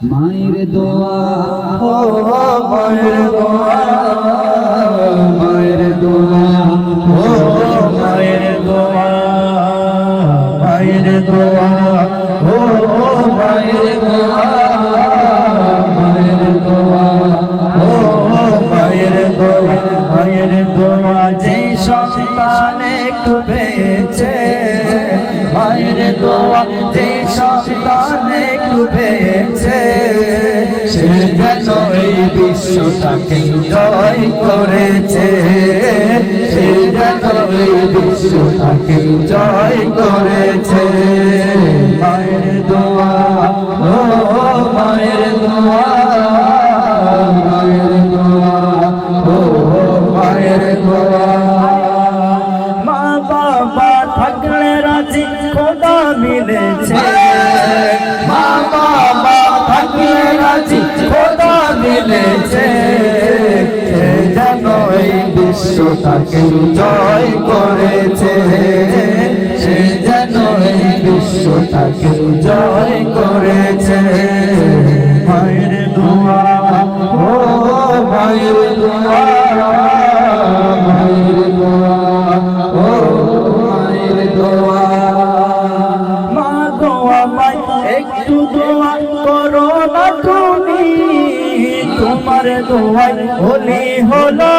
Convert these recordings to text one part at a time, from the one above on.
মায়ের দোয়া ও মায়ের দোয়া মায়ের দোয়া ও মায়ের দোয়া মায়ের দোয়া ও মায়ের দোয়া মায়ের দোয়া ও মায়ের দোয়া মায়ের দোয়া যে সন্তান একটু পেয়েছে মায়ের দোয়া যে সন্তান একটু পেয়েছে বিশ্বটাকে জয় করেছে। এই বিশ্বটাকে জয় করেছে। মায়ের দোয়া, ও মায়ের দোয়া মায়ের দোয়া, ও মায়ের দোয়া। মা বাবা থাকলে রাজি, খোদা মিলেছে। মা বাবা থাকলে রাজি, খোদা মিলেছে। এই বিশ্বটাকে জয় করেছে। সে যেন এই বিশ্বটাকে জয় করেছে। মায়ের দোয়া, ও মায়ের দোয়া মায়ের দোয়া, ও মায়ের দোয়া। মা দোয়া মাই একটু দোয়া করো না তুমি। তোমার দোয়াই হলি হলো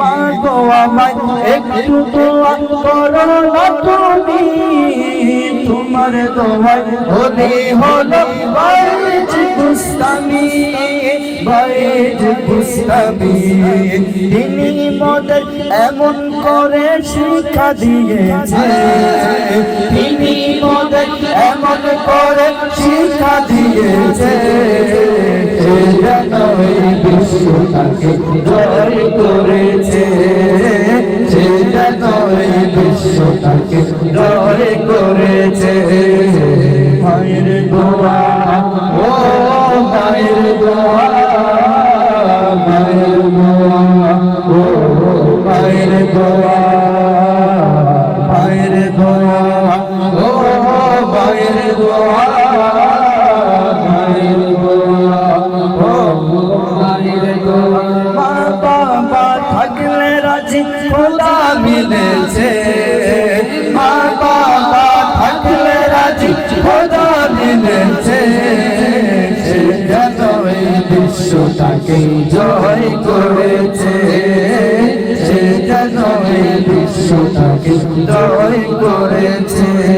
মা গো আমায় একটু দোয়া করো না তুমি। তোমার দোয়াই হলি হলো বাইজ বুস্তামি বাইজ বুস্তামি তিনি মদের এমন করে শিক্ষা দিয়েছে। তিনি মদের এমন করে শিক্ষা দিয়েছে। করেছে। সে যেন বিশ্বটাকে করেছে মায়ের দোয়া, ও মায়ের দোয়া মায়ের দোয়া, ও মায়ের দোয়া মায়ের দোয়া, ও মায়ের দোয়া। মা বাবা থাকলে রাজি, খোদা মিলেছে। সে যেন বিশ্বটাকে জয় করেছে। এই বিশ্বটাকে জয় করেছে।